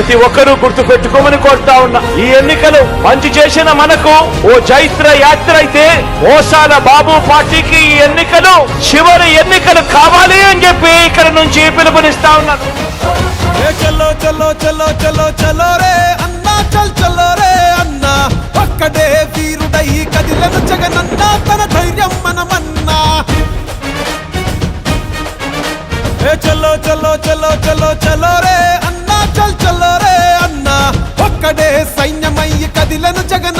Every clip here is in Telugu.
ప్రతి ఒక్కరూ గుర్తు పెట్టుకోమని కోరుతా ఉన్నా. ఈ ఎన్నికలు మంచి చేసిన మనకు ఓ చైత్ర యాత్ర అయితే మోసాల బాబు పార్టీకి ఈ ఎన్నికలు చివరి ఎన్నికలు కావాలి అని చెప్పి ఇక్కడ నుంచి పిలుపునిస్తా ఉన్నారు ఏ చలో చలో చలో చలో చలో రే అన్నా చల్ చలో రే అన్నా. ఒక్కడే వీరుడై కదిలను జగనన్నా తన ధైర్యం మనమన్నా. చలో చలో చలో చలో చలో రే కదిలను జగనన్నా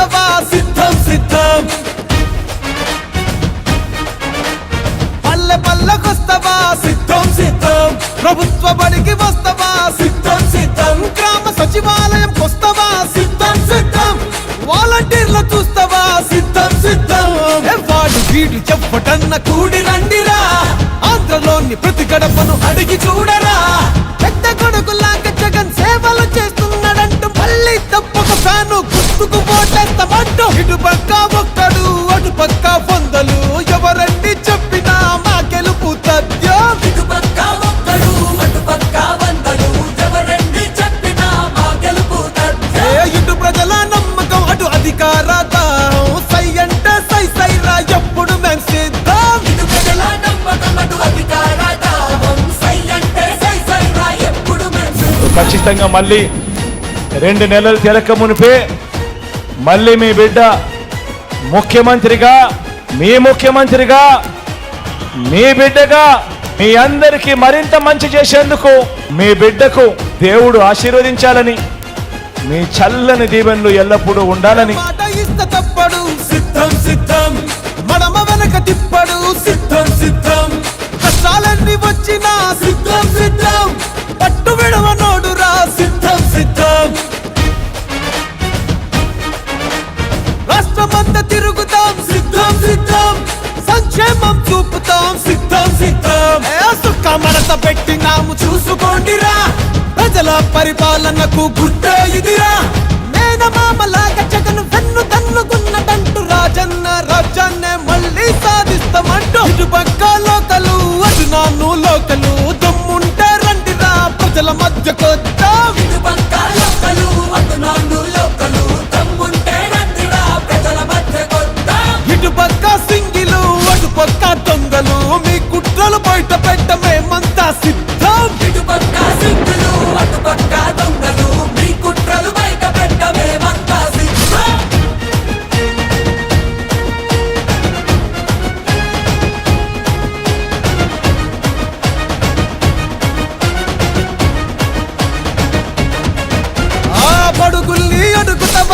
అభివృద్ధిని సిద్ధం సిద్ధం. పల్లె పల్లెకొస్తవా? సిద్ధం సిద్ధం. ప్రభుత్వ బడికి వస్తవా? సిద్ధం సిద్ధం. గ్రామ సచివాలయం కొస్తవా? సిద్ధం సిద్ధం. వాలంటీర్లు చూస్తవా? సిద్ధం సిద్ధం. వాడు వీడు చెప్పటన్న కూడి రండిరా? ఆంధ్రలోని ప్రతి గడపను అడిగి చూడరా? గుర్తుకు ఓటేస్తామంటూ ఇటు పక్క ఒక్కడు అటు పక్క వందలు ఎవరండి చెప్పినా మా గెలుపు తథ్యం ఇటు పక్క ఒక్కడు అటు పక్క వందలు. ఎవరండి చెప్పినా మా గెలుపు ఏ తథ్యం ఇటు ప్రజల నమ్మకం అటు అధికార దాహం. సై అంటే సై సై రా ఎప్పుడు మేం సిద్ధం. ఇటు ప్రజల నమ్మకం అటు అధికార దాహం సై అంటే సై సై రా ఎప్పుడు మేము ఖచ్చితంగా మళ్ళీ రెండు నెలలు తెలక మునిపే మళ్ళీ మీ బిడ్డ ముఖ్యమంత్రిగా మీ ముఖ్యమంత్రిగా మీ బిడ్డగా మీ అందరికీ మరింత మంచి చేసేందుకు మీ బిడ్డకు దేవుడు ఆశీర్వదించాలని మీ చల్లని దీవెనలు ఎల్లప్పుడూ ఉండాలని. క్షేమం చూపుతాం సిద్ధం సిద్ధం. ఏ మడత పెట్టినాము చూసుకోండిరా. ప్రజల పరిపాలనకు గుడ్డ ఇదిరా. మేనమామలాగా జగన్ వెన్ను తన్నుకున్నదంటూ రాజన్న రాజ్యాన్నే మళ్ళీ సాధిస్తామంటూ ఇటు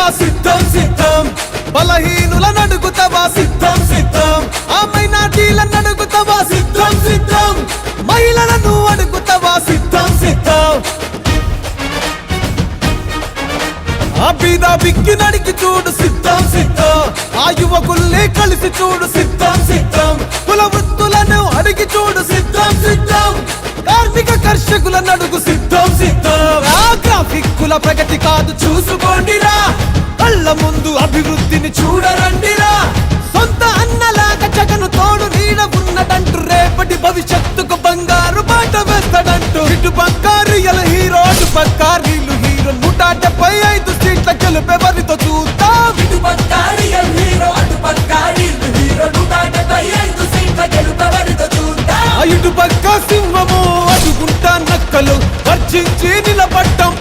అడుగుతావా సిద్ధం సిద్ధం. బలహీనుల అడుగుతావా సిద్ధం సిద్ధం. ఆ మైనార్టీలను అడుగుతావా సిద్ధం సిద్ధం. మహిళలను అడుగుతావా సిద్ధం సిద్ధం. ఆ బీద బిక్కి నడికి చూడు సిద్ధం సిద్ధం. ఆ యువకుల్ని కలిసి చూడు సిద్ధం సిద్ధం. కుల వృత్తులను అడిగి చూడు సిద్ధం సిద్ధం. కార్మిక కర్షకుల నడుగు సిద్ధం సిద్ధం. ఆ గ్రాఫిక్కుల ప్రగతి కాదు చూసుకో. ఇటు పక్క రియల్ హీరో అటు పక్క రీలు హీరో నూట డెబ్బై ఐదు సీట్ల గెలుపెవరితో చూద్దాం? ఇటు పక్క రియల్ హీరో అటు పక్క రీలు హీరో. నూట డెబ్బై ఐదు సీట్ల గెలుపెవరితో చూద్దాం? ఇటు పక్క సింహము అడుగుంటా నక్కలు. వర్జించి నిలబడ్డం